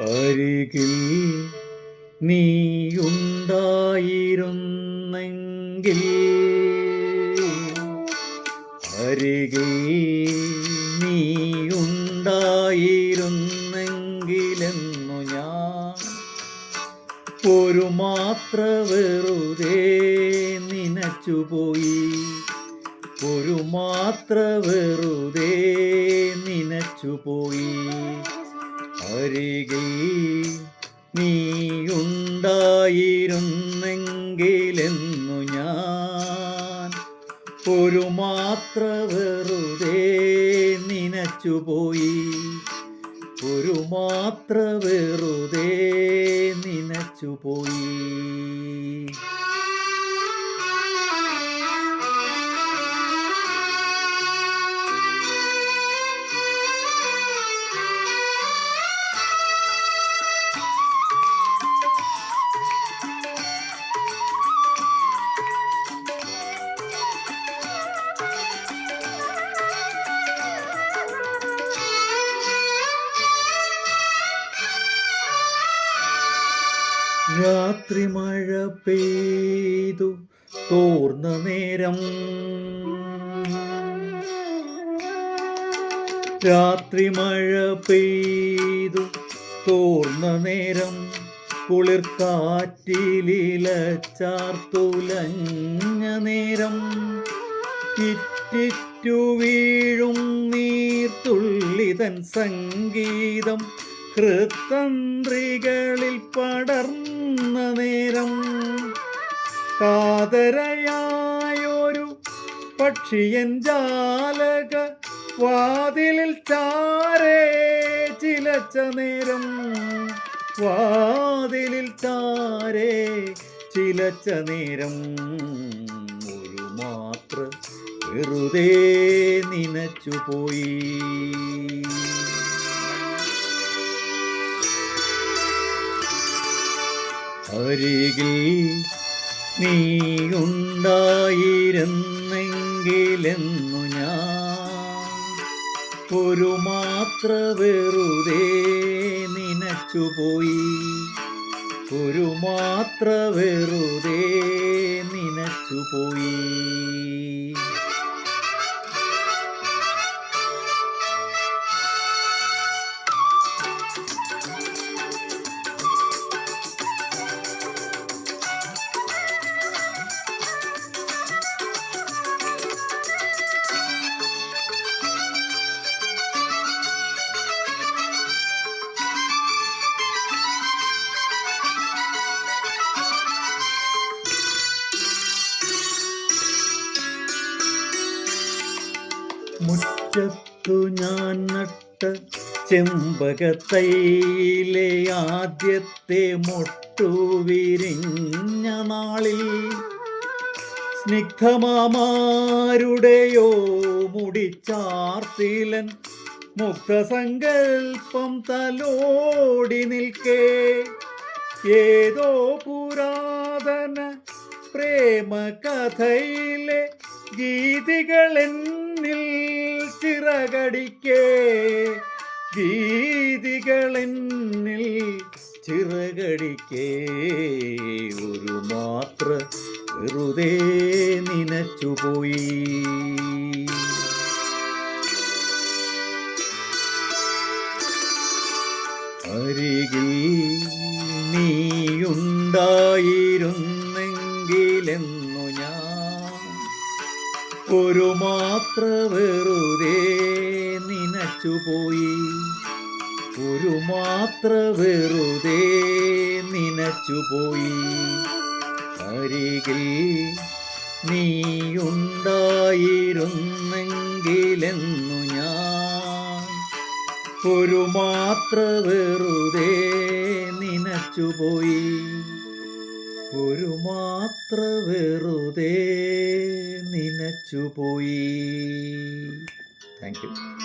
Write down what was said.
അരികിൽ നീയുണ്ടായിരുന്നെങ്കിൽ അരികിൽ നീയുണ്ടായിരുന്നെങ്കിലെന്നു ഞാൻ ഒരു മാത്ര വെറുതെ നനച്ചുപോയി. ഒരു മാത്ര വെറുതെ നനച്ചുപോയി. അരികിൽ നീയുണ്ടായിരുന്നെങ്കിലെന്നു ഞാൻ ഒരു മാത്ര വെറുതെ നനച്ചുപോയി. ഒരു മാത്ര വെറുതെ നനച്ചുപോയി. രാത്രി മഴ പെയ്തു തോർന്ന നേരം. രാത്രി മഴ പെയ്തു തോർന്ന നേരം. കുളിർക്കാറ്റിലിലച്ചാർത്തുലഞ്ഞ നേരം. ഇറ്റിറ്റു വീഴും നീർത്തുള്ളിതൻ സംഗീതം. ഹൃത്തന്ത്രികളിൽ പടർന്ന കാതരയായൊരു പക്ഷിയൻ ജാലക വാതിലിൽ ചാരേ ചിലച്ച നേരം. വാതിലിൽ ചാരേ ചിലച്ച നേരം. ഒരു മാത്ര വെറുതെ നനച്ചുപോയി അരികിൽ നീയുണ്ടായിരുന്നെങ്കിലെന്നു ഞാൻ ഒരു മാത്ര വെറുതെ നനച്ചുപോയി. ഒരു മാത്ര വെറുതെ മുറ്റത്തു ഞാൻ നട്ട ചെമ്പകത്തൈയിലെ ആദ്യത്തെ മൊട്ടു വിരിഞ്ഞ നാളിൽ സ്നിഗ്ധമാമാരുടെയോ മുടിച്ചാർത്തിലൻ മുക്തസങ്കൽപ്പം തലോടി നിൽക്കേ. ഏതോ പുരാതന പ്രേമകഥയിലെ ഗീതികളെന്നിൽ ചിറകടിക്കേ. ഗീതികൾ എന്നിൽ ചിറകടിക്കേ. ഒരു മാത്ര വെറുതെ നനച്ചുപോയി. അരികിൽ നീയുണ്ടായിരുന്നെങ്കിലെന്നു ഒരു മാത്ര നിനച്ചു പോയി. ഒരു മാത്ര വെറുതെ നനച്ചുപോയി അരികിൽ നീയുണ്ടായിരുന്നെങ്കിലെന്നു ഞാൻ. ഒരു മാത്ര നിനച്ചു നനച്ചുപോയി ഒരു മാത്ര വെറുതെ നനച്ചുപോയി. Thank you